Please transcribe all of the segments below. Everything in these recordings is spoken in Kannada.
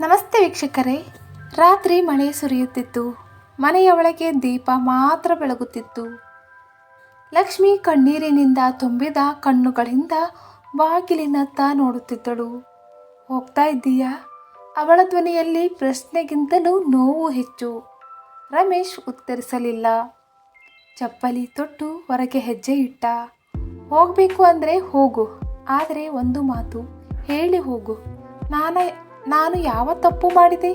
ನಮಸ್ತೆ ವೀಕ್ಷಕರೇ. ರಾತ್ರಿ ಮಳೆ ಸುರಿಯುತ್ತಿತ್ತು. ಮನೆಯ ಒಳಗೆ ದೀಪ ಮಾತ್ರ ಬೆಳಗುತ್ತಿತ್ತು. ಲಕ್ಷ್ಮಿ ಕಣ್ಣೀರಿನಿಂದ ತುಂಬಿದ ಕಣ್ಣುಗಳಿಂದ ಬಾಗಿಲಿನತ್ತ ನೋಡುತ್ತಿದ್ದಳು. ಹೋಗ್ತಾ ಇದ್ದೀಯಾ? ಅವಳ ಧ್ವನಿಯಲ್ಲಿ ಪ್ರಶ್ನೆಗಿಂತಲೂ ನೋವು ಹೆಚ್ಚು. ರಮೇಶ್ ಉತ್ತರಿಸಲಿಲ್ಲ. ಚಪ್ಪಲಿ ತೊಟ್ಟು ಹೊರಗೆ ಹೆಜ್ಜೆ ಇಟ್ಟ. ಹೋಗಬೇಕು ಅಂದರೆ ಹೋಗು. ಆದರೆ ಒಂದು ಮಾತು ಹೇಳಿ ಹೋಗು. ನಾನು ನಾನು ಯಾವ ತಪ್ಪು ಮಾಡಿದೆ?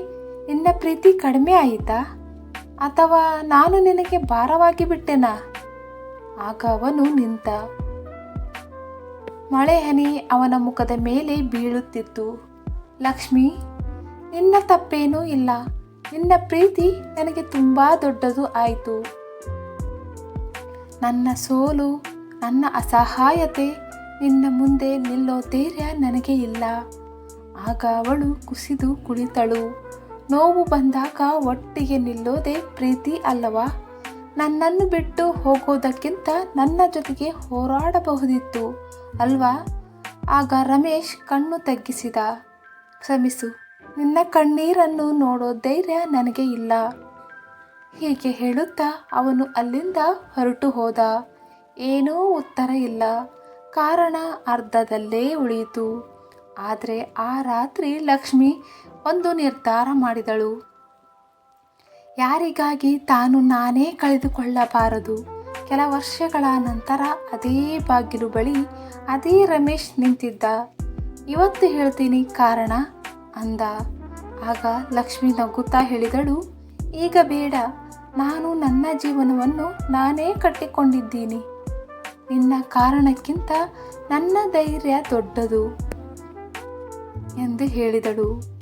ನಿನ್ನ ಪ್ರೀತಿ ಕಡಿಮೆ ಆಯಿತಾ? ಅಥವಾ ನಾನು ನಿನಗೆ ಭಾರವಾಗಿ ಬಿಟ್ಟೆನಾ? ಆಗ ಅವನು ನಿಂತ. ಮಳೆ ಹನಿ ಅವನ ಮುಖದ ಮೇಲೆ ಬೀಳುತ್ತಿತ್ತು. ಲಕ್ಷ್ಮಿ, ನಿನ್ನ ತಪ್ಪೇನೂ ಇಲ್ಲ. ನಿನ್ನ ಪ್ರೀತಿ ನನಗೆ ತುಂಬ ದೊಡ್ಡದು ಆಯಿತು. ನನ್ನ ಸೋಲು, ನನ್ನ ಅಸಹಾಯತೆ ನಿನ್ನ ಮುಂದೆ ನಿಲ್ಲೋ ಧೈರ್ಯ ನನಗೆ ಇಲ್ಲ. ಆಗ ಅವಳು ಕುಸಿದು ಕುಳಿತಳು ನೋವು ಬಂದಾಗ ಒಟ್ಟಿಗೆ ನಿಲ್ಲೋದೆ ಪ್ರೀತಿ ಅಲ್ಲವಾ? ನನ್ನನ್ನು ಬಿಟ್ಟು ಹೋಗೋದಕ್ಕಿಂತ ನನ್ನ ಜೊತೆಗೆ ಹೋರಾಡಬಹುದಿತ್ತು ಅಲ್ವಾ? ಆಗ ರಮೇಶ್ ಕಣ್ಣು ತಗ್ಗಿಸಿದ. ಕ್ಷಮಿಸು, ನಿನ್ನ ಕಣ್ಣೀರನ್ನು ನೋಡೋ ಧೈರ್ಯ ನನಗೆ ಇಲ್ಲ. ಹೀಗೆ ಹೇಳುತ್ತಾ ಅವನು ಅಲ್ಲಿಂದ ಹೊರಟು ಹೋದ. ಏನೂ ಉತ್ತರ ಇಲ್ಲ. ಕಾರಣ ಅರ್ಧದಲ್ಲೇ ಉಳಿಯಿತು. ಆದರೆ ಆ ರಾತ್ರಿ ಲಕ್ಷ್ಮಿ ಒಂದು ನಿರ್ಧಾರ ಮಾಡಿದಳು. ಯಾರಿಗಾಗಿ ತಾನು ನಾನೇ ಕಳೆದುಕೊಳ್ಳಬಾರದು? ಕೆಲ ವರ್ಷಗಳ ನಂತರ ಅದೇ ಬಾಗಿಲು ಬಳಿ ಅದೇ ರಮೇಶ್ ನಿಂತಿದ್ದ. ಇವತ್ತು ಹೇಳ್ತೀನಿ ಕಾರಣ ಅಂದ. ಆಗ ಲಕ್ಷ್ಮಿ ನಗುತ್ತಾ ಹೇಳಿದಳು, ಈಗ ಬೇಡ, ನಾನು ನನ್ನ ಜೀವನವನ್ನು ನಾನೇ ಕಟ್ಟಿಕೊಂಡಿದ್ದೀನಿ. ನಿನ್ನ ಕಾರಣಕ್ಕಿಂತ ನನ್ನ ಧೈರ್ಯ ದೊಡ್ಡದು. ಎಂದು ಹೇಳಿದಳು.